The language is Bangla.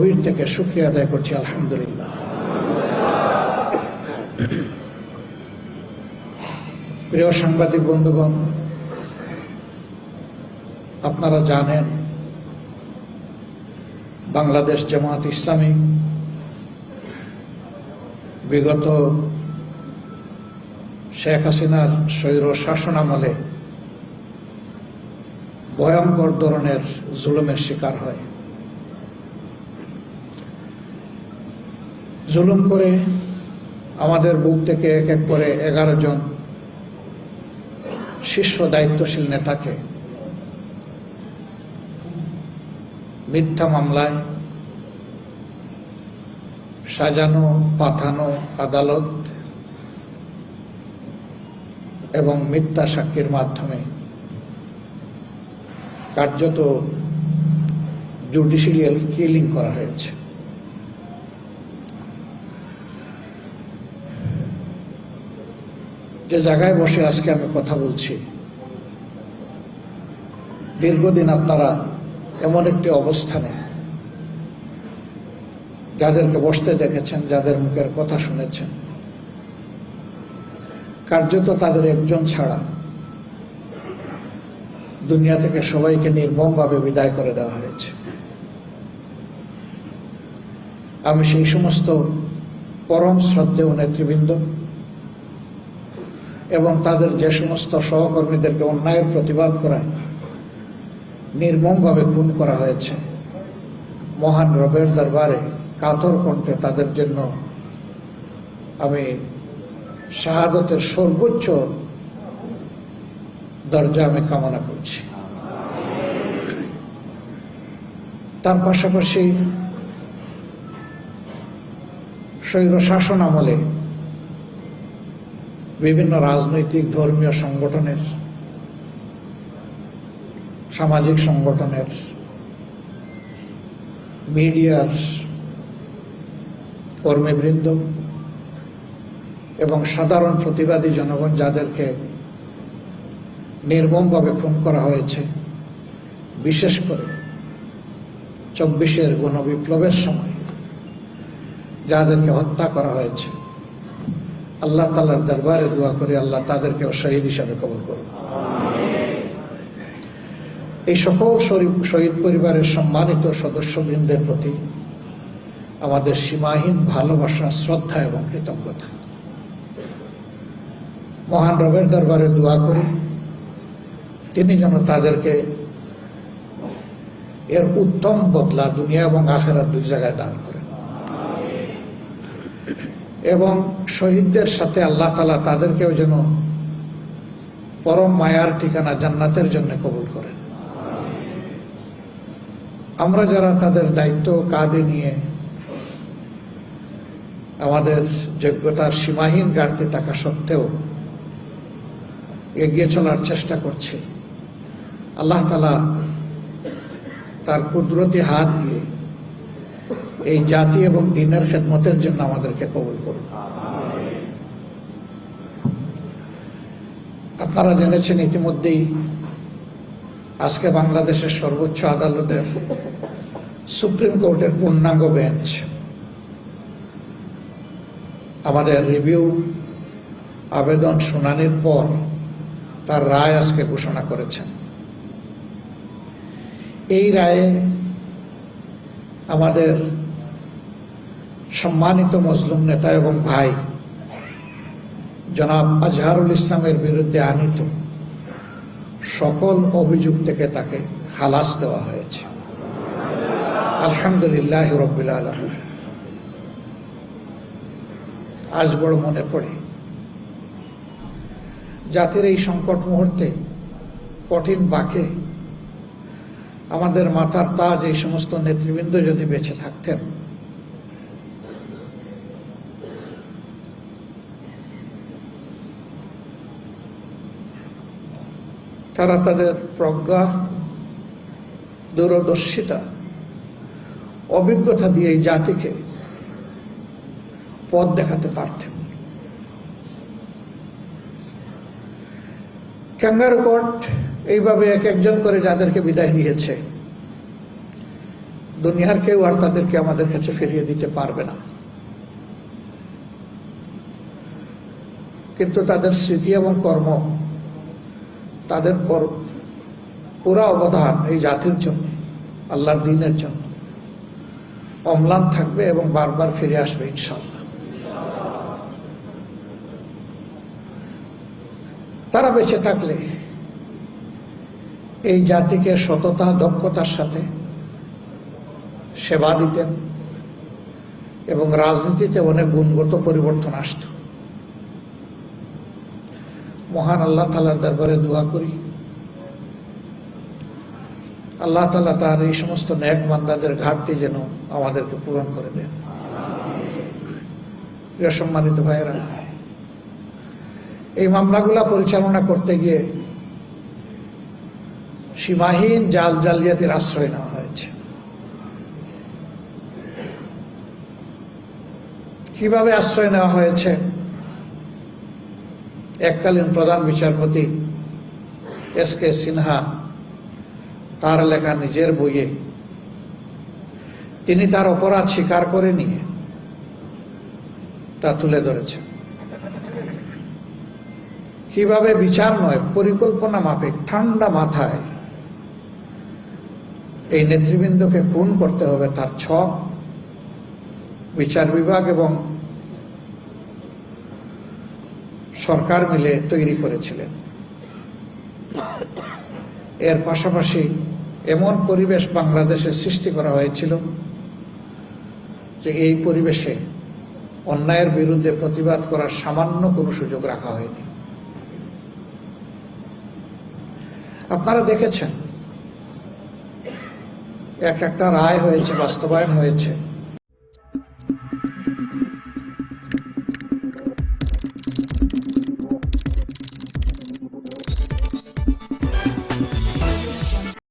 গভীর থেকে আদায় করছি, আলহামদুলিল্লাহ। প্রিয় সাংবাদিক, বন্ধুগণ, আপনারা জানেন, বাংলাদেশ জামাত ইসলামী বিগত শেখ হাসিনার স্বৈর শাসনামলে ভয়ঙ্কর ধরনের জুলুমের শিকার হয়। জুলুম করে আমাদের বুক থেকে এক এক করে এগারো জন শীর্ষ দায়িত্বশীল নেতাকে মিথ্যা মামলায় সাজানো, পাঠানো, আদালত এবং মিথ্যা সাক্ষীর মাধ্যমে কার্যত জুডিশিয়াল কিলিং করা হয়েছে। যে জায়গায় বসে আজকে আমি কথা বলছি, দীর্ঘদিন আপনারা এমন একটি অবস্থানে যাদেরকে বসতে দেখেছেন, যাদের মুখের কথা শুনেছেন, কার্যত তাদের একজন ছাড়া দুনিয়া থেকে সবাইকে নির্মমভাবে বিদায় করে দেওয়া হয়েছে। আমি সেই সমস্ত পরম শ্রদ্ধেয় নেতৃবৃন্দ এবং তাদের যে সমস্ত সহকর্মীদেরকে অন্যায়ের প্রতিবাদ করায় নির্মমভাবে খুন করা হয়েছে। মহান রবের দরবারে কাতর কণ্ঠে তাদের জন্য আমি শাহাদতের সর্বোচ্চ দরজা আমি কামনা করছি। তার পাশাপাশি স্বৈর শাসন আমলে বিভিন্ন রাজনৈতিক ধর্মীয় সংগঠনের, সামাজিক সংগঠনের, মিডিয়ার কর্মীবৃন্দ এবং সাধারণ প্রতিবাদী জনগণ যাদেরকে নির্মমভাবে খুন করা হয়েছে, বিশেষ করে চব্বিশের গণবিপ্লবের সময় যাদেরকে হত্যা করা হয়েছে। আল্লাহ তালার দরবারে দোয়া করে আল্লাহ তাদেরকেও শহীদ হিসাবে কবল করুন। এই সকল শহীদ পরিবারের সম্মানিত সদস্যবৃন্দের প্রতি আমাদের সীমাহীন ভালোবাসা, শ্রদ্ধা এবং কৃতজ্ঞতা। মহান রবের দরবারে দোয়া করি, তিনি যেন তাদেরকে এর উত্তম বদলা দুনিয়া এবং আখেরা দুই জায়গায় দান করেন। এবং শহীদদের সাথে আল্লাহ তালা তাদেরকেও যেন পরম মায়ার ঠিকানা জান্নাতের জন্য কবুল করেন। আমরা যারা তাদের দায়িত্ব কাঁধে নিয়ে আমাদের যোগ্যতার সীমাহীন ঘাটতি থাকা সত্ত্বেও এগিয়ে চলার চেষ্টা করছি। আল্লাহ তালা তার কুদরতি হাত দিয়ে এই জাতি এবং দিনের খেদমতের জন্য আমাদেরকে কবুল করুন। আপনারা জেনেছেন ইতিমধ্যেই আজকে বাংলাদেশের সর্বোচ্চ আদালতের সুপ্রিম কোর্টের পূর্ণাঙ্গ বেঞ্চ। আমাদের রিভিউ, আবেদন, শুনানির পর তার রায় আজকে ঘোষণা করেছেন। এই রায়ে আমাদের সম্মানিত মজলুম নেতা এবং ভাই, জনাব আজহারুল ইসলামের বিরুদ্ধে আনিত সকল অভিযোগ থেকে তাকে খালাস দেওয়া হয়েছে। আলহামদুলিল্লাহ রবিল আলম আজ বড় মনে পড়ে, জাতির এই সংকট মুহূর্তে কঠিন বাকে আমাদের মাথার তাজ এই সমস্ত নেতৃবৃন্দ যদি বেঁচে থাকতেন তারা তাদের প্রজ্ঞা, দূরদর্শিতা, অভিজ্ঞতা দিয়ে এই জাতিকে পথ দেখাতে পারতেন। ক্যাঙ্গারু কোর্ট এইভাবে এক একজন করে যাদেরকে বিদায় দিয়েছে দুনিয়ার কেউ আর তাদেরকে আমাদের কাছে ফিরিয়ে দিতে পারবে না। কিন্তু তাদের স্মৃতি এবং কর্ম তাদের পর পুরা অবদান এই জাতির জন্য, আল্লাহর দিনের জন্য। অম্লান থাকবে এবং বারবার ফিরে আসবে ইনশাল্লাহ তারা বেঁচে থাকলে এই জাতিকে সততা, দক্ষতার সাথে সেবা দিতেন এবং রাজনীতিতে অনেক গুণগত পরিবর্তন আসত। মহান আল্লাহ তালার দরবারে দোয়া করি। আল্লাহ তালা তার এই সমস্ত ন্যাক বান্দাদের ঘাটতি যেন আমাদেরকে পূরণ করে দেন। সম্মানিত ভাইয়েরা, এই মামলাগুলা পরিচালনা করতে গিয়ে সীমাহীন জাল জালিয়াতির আশ্রয় নেওয়া হয়েছে। কীভাবে আশ্রয় নেওয়া হয়েছে? এককালীন প্রধান বিচারপতি এস কে সিনহা, তার লেখা নিজের বইয়ে। তিনি তার অপরাধ স্বীকার করে নিয়ে তা তুলে ধরেছেন। কীভাবে বিচার নয়, পরিকল্পনা মাফিক, ঠান্ডা মাথায়। এই নেতৃবৃন্দকে খুন করতে হবে তার ছক বিচার বিভাগ এবং সরকার মিলে তৈরি করেছিলেন। এর পাশাপাশি এমন পরিবেশ বাংলাদেশে সৃষ্টি করা হয়েছিল যে এই পরিবেশে অন্যায়ের বিরুদ্ধে প্রতিবাদ করার সামান্য কোনো সুযোগ রাখা হয়নি। আপনারা দেখেছেন, এক একটা রায় হয়েছে, বাস্তবায়ন হয়েছে।